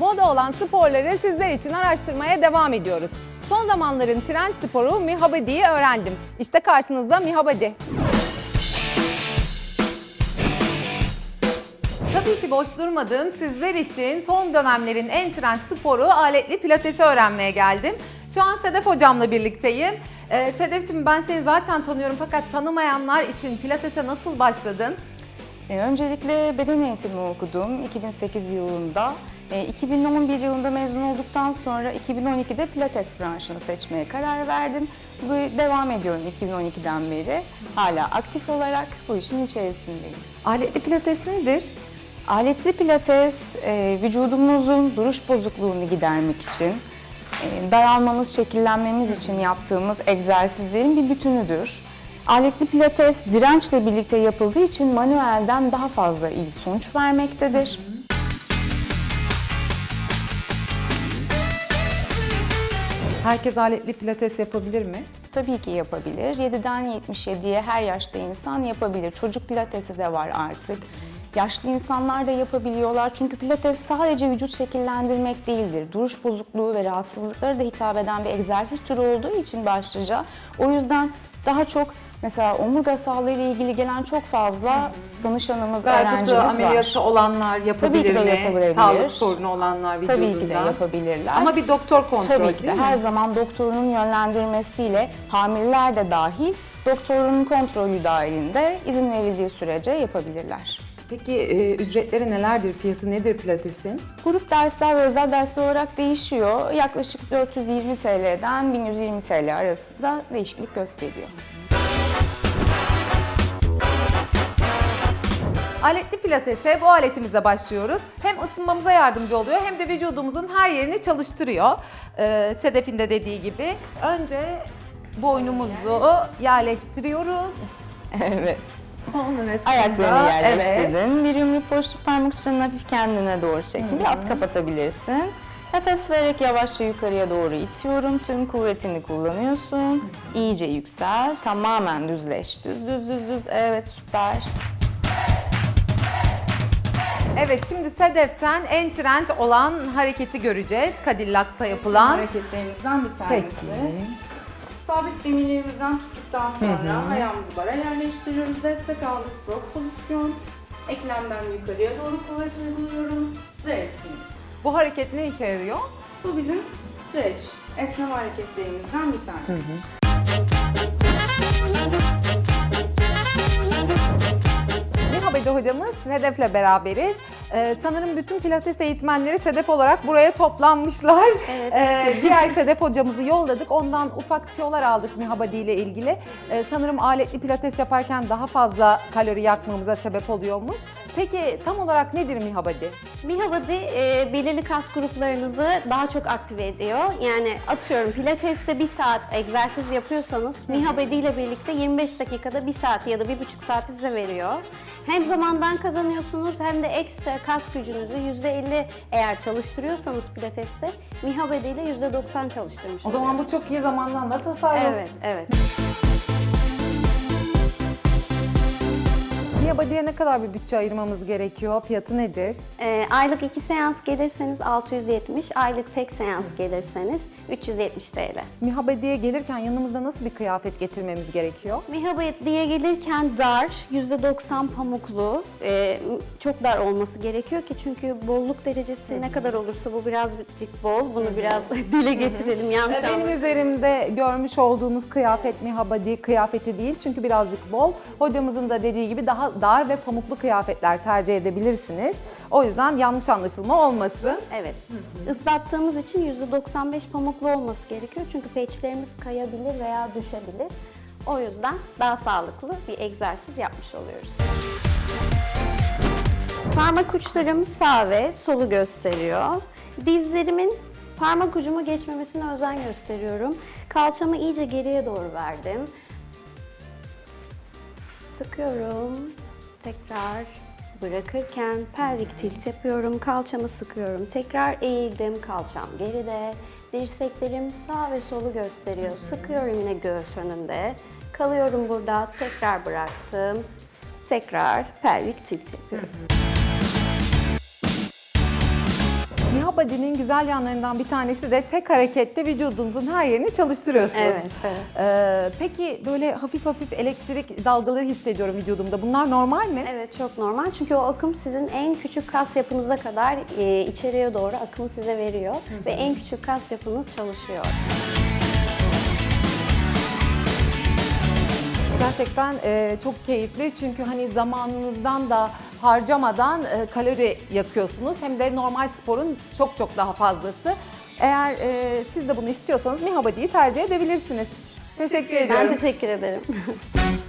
Moda olan sporları sizler için araştırmaya devam ediyoruz. Son zamanların trend sporu Mihabadi'yi öğrendim. İşte karşınızda Mihabadi. Tabii ki boş durmadığım sizler için son dönemlerin en trend sporu aletli pilatesi öğrenmeye geldim. Şu an Sedef hocamla birlikteyim. Ee, Sedef'ciğim ben seni zaten tanıyorum fakat tanımayanlar için pilatese nasıl başladın? E, Öncelikle beden eğitimi okudum 2008 yılında. E, 2011 yılında mezun olduktan sonra 2012'de pilates branşını seçmeye karar verdim. Bu devam ediyorum 2012'den beri. Hala aktif olarak bu işin içerisindeyim. Aletli pilates nedir? Aletli pilates e, vücudumuzun duruş bozukluğunu gidermek için, e, daralmamız, şekillenmemiz için yaptığımız egzersizlerin bir bütünüdür. Aletli pilates dirençle birlikte yapıldığı için manuelden daha fazla iyi sonuç vermektedir. Herkes aletli pilates yapabilir mi? Tabii ki yapabilir. 7'den 77'ye her yaşta insan yapabilir. Çocuk pilatesi de var artık. Yaşlı insanlar da yapabiliyorlar. Çünkü pilates sadece vücut şekillendirmek değildir. Duruş bozukluğu ve rahatsızlıklara da hitap eden bir egzersiz türü olduğu için başlıca. O yüzden daha çok mesela omurga sağlığı ile ilgili gelen çok fazla danışanımız, öğrencimiz ameliyatı var. olanlar yapabilir Tabii ki de mi? yapılabilir. Sağlık sorunu olanlar vücudunda. Tabii ki de yapabilirler. Ama bir doktor kontrolü Tabii ki de değil mi? her zaman doktorunun yönlendirmesiyle hamileler de dahil doktorunun kontrolü dahilinde izin verildiği sürece yapabilirler. Peki e, ücretleri nelerdir? Fiyatı nedir pilatesin? Grup dersler ve özel dersler olarak değişiyor. Yaklaşık 420 TL'den 1120 TL arasında değişiklik gösteriyor. Aletli pilatese bu aletimizle başlıyoruz. Hem ısınmamıza yardımcı oluyor hem de vücudumuzun her yerini çalıştırıyor. Ee, Sedef'in de dediği gibi. Önce boynumuzu yerleştiriyoruz. Evet. Sonrasında Ayaklarını yerleştirdin. Bir yumruk boşluk parmak uçlarını hafif kendine doğru çektin. Biraz kapatabilirsin. Nefes vererek yavaşça yukarıya doğru itiyorum. Tüm kuvvetini kullanıyorsun. İyice yüksel. Tamamen düzleş. Düz düz düz düz. Evet süper. Evet şimdi Sedef'ten en trend olan hareketi göreceğiz. Cadillac'ta yapılan. hareketlerimizden bir tanesi. Peki. Sabit demirlerimizden tuttuktan sonra ayağımızı bara yerleştiriyoruz. Destek aldık frog pozisyon. Eklemden yukarıya doğru kuvvet uyguluyorum ve esniyorum. Bu hareket ne işe yarıyor? Bu bizim stretch, esneme hareketlerimizden bir tanesi. Hocamız Sedef'le beraberiz. Ee, sanırım bütün pilates eğitmenleri Sedef olarak buraya toplanmışlar. Evet. Ee, diğer Sedef hocamızı yolladık. Ondan ufak tiyolar aldık Mihabadi ile ilgili. Ee, sanırım aletli pilates yaparken daha fazla kalori yakmamıza sebep oluyormuş. Peki tam olarak nedir Mihabadi? Mihabadi e, belirli kas gruplarınızı daha çok aktive ediyor. Yani atıyorum pilateste bir saat egzersiz yapıyorsanız Mihabadi ile birlikte 25 dakikada bir saat ya da bir buçuk saati size veriyor. Hem zamandan kazanıyorsunuz hem de ekstra kas gücünüzü %50 eğer çalıştırıyorsanız pilateste Mihabadi ile %90 çalıştırmış O zaman bu çok iyi zamandan da tasarruf. Evet, evet. Mihabadi'ye ne kadar bir bütçe ayırmamız gerekiyor? Fiyatı nedir? E, aylık 2 seans gelirseniz 670, aylık tek seans gelirseniz 370 TL. Mihabadi'ye gelirken yanımızda nasıl bir kıyafet getirmemiz gerekiyor? Mehabet diye gelirken dar, %90 pamuklu, e, çok dar olması gerekiyor ki çünkü bolluk derecesi ne kadar olursa bu birazcık bol, bunu biraz dile getirelim yanlış Benim anlamayın. üzerimde görmüş olduğunuz kıyafet Mihabadi kıyafeti değil çünkü birazcık bol. Hocamızın da dediği gibi daha dar ve pamuklu kıyafetler tercih edebilirsiniz. O yüzden yanlış anlaşılma olmasın. Evet. Islattığımız için %95 pamuklu olması gerekiyor çünkü peçlerimiz kayabilir veya düşebilir. O yüzden daha sağlıklı bir egzersiz yapmış oluyoruz. Parmak uçlarım sağ ve solu gösteriyor. Dizlerimin parmak ucumu geçmemesine özen gösteriyorum. Kalçamı iyice geriye doğru verdim. Sıkıyorum. Tekrar bırakırken pelvik tilt yapıyorum. Kalçamı sıkıyorum. Tekrar eğildim. Kalçam geride. Dirseklerim sağ ve solu gösteriyor. Sıkıyorum yine göğüs önünde. Kalıyorum burada. Tekrar bıraktım. Tekrar pelvik tilt yapıyorum. Mihabody'nin güzel yanlarından bir tanesi de tek harekette vücudunuzun her yerini çalıştırıyorsunuz. Evet, evet. Ee, peki böyle hafif hafif elektrik dalgaları hissediyorum vücudumda. Bunlar normal mi? Evet çok normal çünkü o akım sizin en küçük kas yapınıza kadar e, içeriye doğru akımı size veriyor ve en küçük kas yapınız çalışıyor. Gerçekten e, çok keyifli çünkü hani zamanınızdan da harcamadan e, kalori yakıyorsunuz. Hem de normal sporun çok çok daha fazlası. Eğer e, siz de bunu istiyorsanız Mihabody'yi tercih edebilirsiniz. Teşekkür ediyorum. Ben teşekkür ederim.